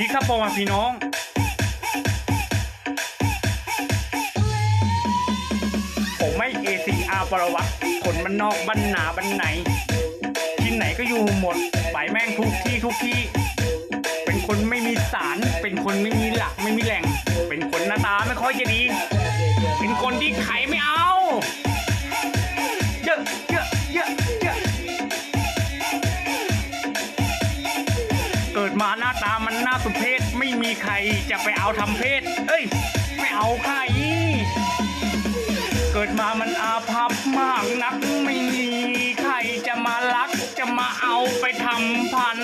ดีครับพ่อแม่พี่น้องผมไม่เอซีอาร์ประวัติคนมันนอกบ้านหนาบ้านไหน ที่ไหนก็อยู่หมดไปแม่งทุกที่ทุกที่ เป็นคนไม่มีสาร เป็นคนไม่มีหลักไม่มีแหล่ง เป็นคนหน้าตาไม่ค่อยจะดี เป็นคนที่ไขไม่เอา มาหน้าตามันน่าสุเพศไม่มีใครจะไปเอาทำเพศ เอ้ย ไม่เอาใครเกิดมามันอาภัพมากนักไม่มีใครจะมารักจะมาเอาไปทำพัน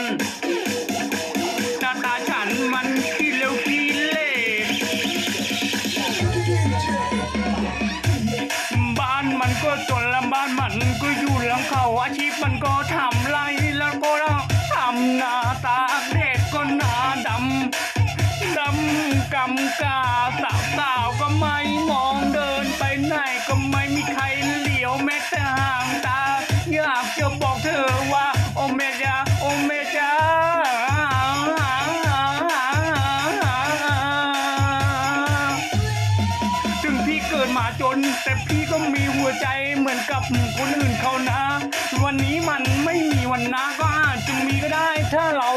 นหน้าก็อาจจะมีก็ได้ถ้าเรา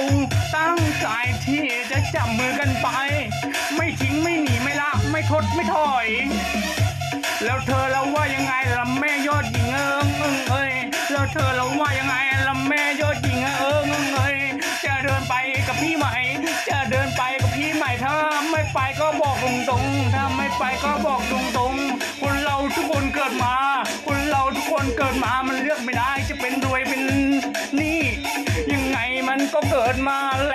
ตั้งใจที่จะจับมือกันไป ไม่ทิ้งไม่หนีไม่ละไม่ทดไม่ถอย แล้วเธอเราว่ายังไงล่ะแม่ยอดหญิงเอิงเอิงเอ้ยแล้วเธอเราว่ายังไงล่ะแม่ยอดหญิงเอิงเอิงเอ้ยจะเดินไปกับพี่ไหม จะเดินไปกับพี่ไหมถ้าไม่ไปก็บอกตรงๆถ้าไม่ไปก็บอกตรงๆคนเราทุกคนเกิดมา คนเกิดมามันเลือกไม่ได้จะเป็นรวยเป็นหนี่ยังไงมันก็เกิดมาแล้ว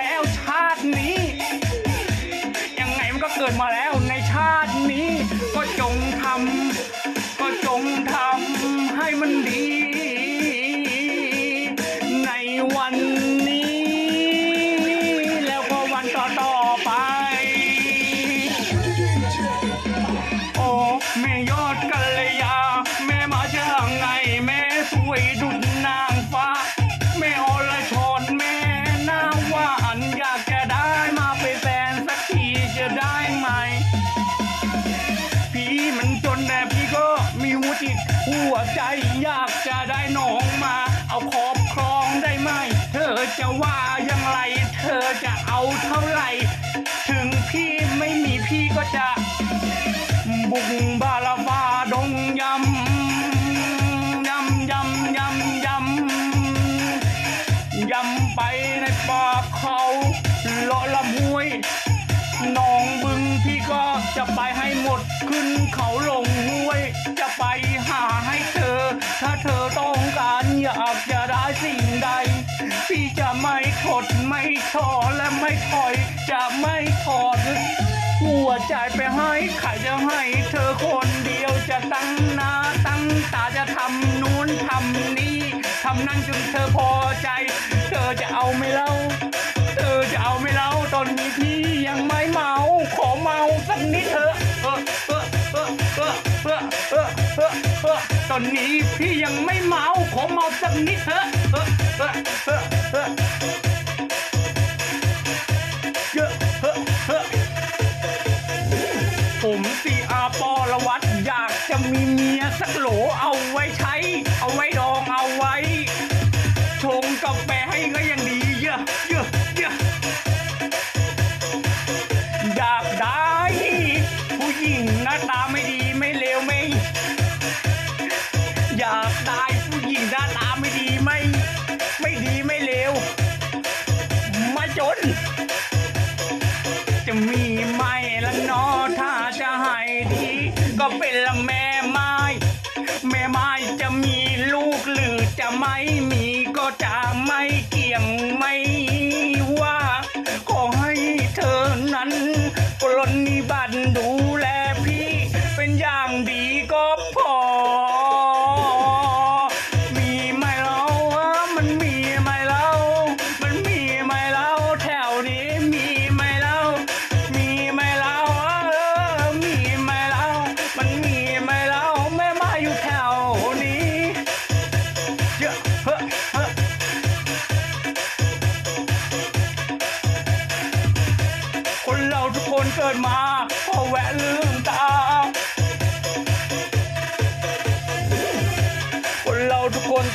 ป่าเขาเลาะลำห้วยหนองบึงพี่ก็จะไปให้หมดขึ้นเขาลงห้วย จะไปหาให้เธอ ถ้าเธอต้องการอยากจะได้สิ่งใด พี่จะไม่ทดไม่ท้อและไม่ถอยจะไม่ถอดหัวใจไปให้ใครจะให้เธอคนเดียวจะตั้งน ตอนนี้พี่ยังไม่เมาขอเมาสักนิดเถอะ จะมีไหมละนอถ้าจะให้ดี ก็เป็นละแม่ไม้ แม่ไม้จะมีลูกหรือจะไม่มีก็จะไม่เกี่ยงไม่ว่า ขอให้เธอนั้นปลนนิบา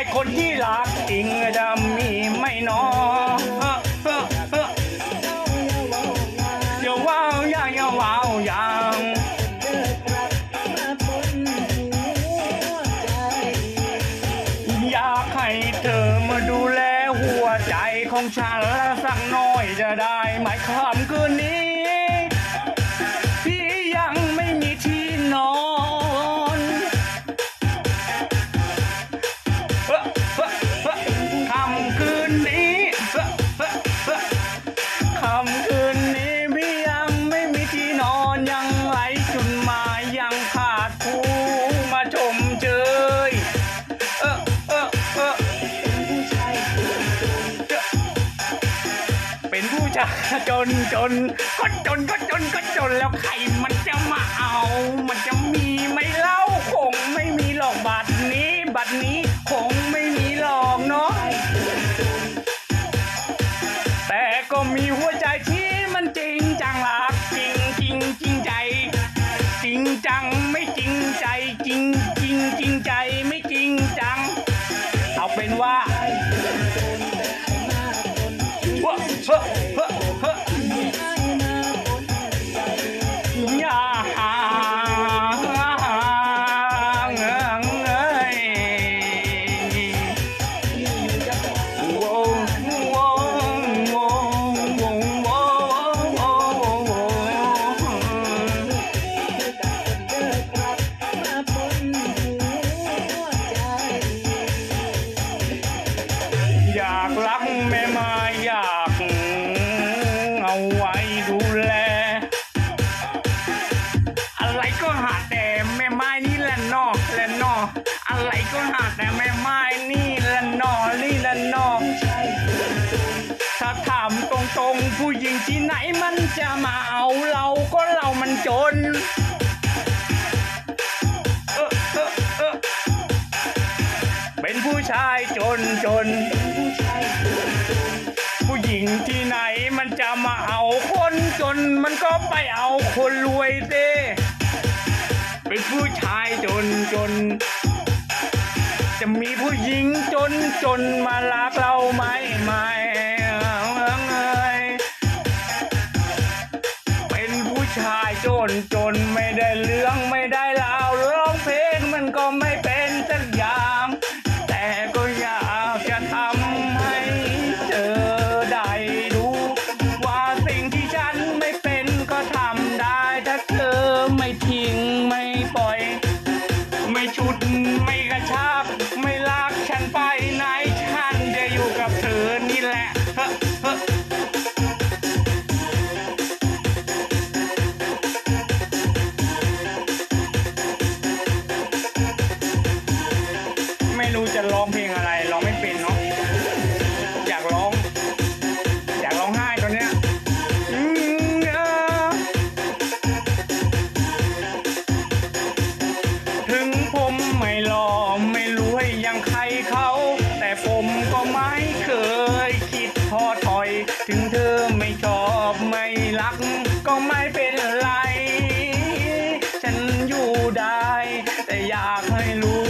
ได้คนที่รักจริงจะมีไมหนอเฮ้อเฮ้อเฮ้ออย่าว้าวอย่าอย่าว้าวอย่างอยากให้เธอมาดูแลหัวใจของฉันสักน่อยจะได้ไหมคำคืนนี้ จนจนก็จนก็จนก็จนแล้วใครมันจะมาเอา มันจะมีไหม่เล่าคงไม่มีหรอกบัตรนี้บัตรนี้คงไม่มีหรอกเนาะแต่ก็มีหัวใจที่มันจริงจังรักจริงจริงจริงใจ จริงจังไม่จริงใจจริงจริงจริงใจ แต่แม่ไม้นี่ละนอนี่ละนอถ้าถามตรงๆ ผู้หญิงที่ไหนมันจะมาเอาเราก็เรามันจนเออเออเออเป็นผู้ชายจนจน ผู้หญิงที่ไหนมันจะมาเอาคนจน มันก็ไปเอาคนรวยเต้เป็นผู้ชายจนจน จะมีผู้หญิงจนจนมารักเราไหมไม่ อยากให้รู้